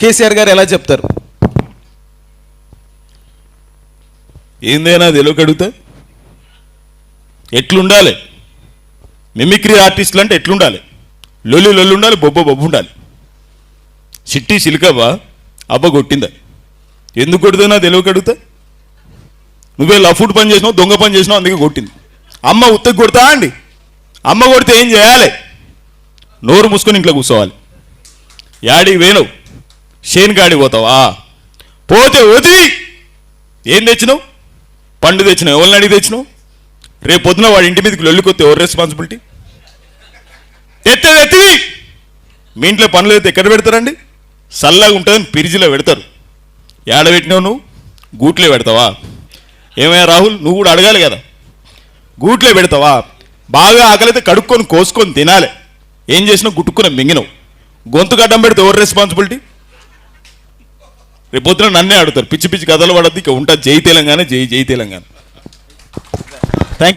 కేసీఆర్ గారు ఎలా చెప్తారు? ఏందైనా తెలియక అడుగుతా ఎట్లుండాలి? మిమిక్రీ ఆర్టిస్టులు అంటే ఎట్లుండాలి? లొల్లి లొల్లి ఉండాలి బొబ్బ బొబ్బు ఉండాలి. సిట్టి సిలికవ్వ అబ్బ కొట్టిందా? ఎందుకు కొడుతున్నా తెలియక అడుగుతా నువ్వే లఫుడ్ పని చేసినావు దొంగ పని చేసినావు అందుకే కొట్టింది. అమ్మ ఉత్తకి కొడతా అండి. అమ్మ కొడితే ఏం చేయాలి? నోరు మూసుకొని ఇంట్లో కూర్చోవాలి. యాడికి వేణవు షేన్ గాడికి పోతావా పోతే వది ఏం తెచ్చినావు? పండు తెచ్చినావు ఎవరిని అడిగి తెచ్చినావు? రేపు పొద్దున వాడి ఇంటి మీదకి లొల్లికొస్తే ఎవరు రెస్పాన్సిబిలిటీ ఎత్తేది ఎత్తివి మీ ఇంట్లో పనులు అయితే ఎక్కడ పెడతారండి? చల్లగా ఉంటుందని పిరిజిలో పెడతారు. ఏడ పెట్టినావు నువ్వు? గూట్లో పెడతావా? ఏమయ్యా రాహుల్ నువ్వు కూడా అడగాలి కదా. గూట్లో పెడతావా? బాగా ఆకలితే కడుక్కొని కోసుకొని తినాలి. ఏం చేసినావు? గుట్టుకుని మింగినవు. గొంతు గడ్డం పెడితే ఎవరు రెస్పాన్సిబిలిటీ రేపు పొద్దున నన్నే అడుగుతారు పిచ్చి పిచ్చి కథలు పడద్దు ఇక ఉంటా జై తెలంగాణ జై జై తెలంగాణ.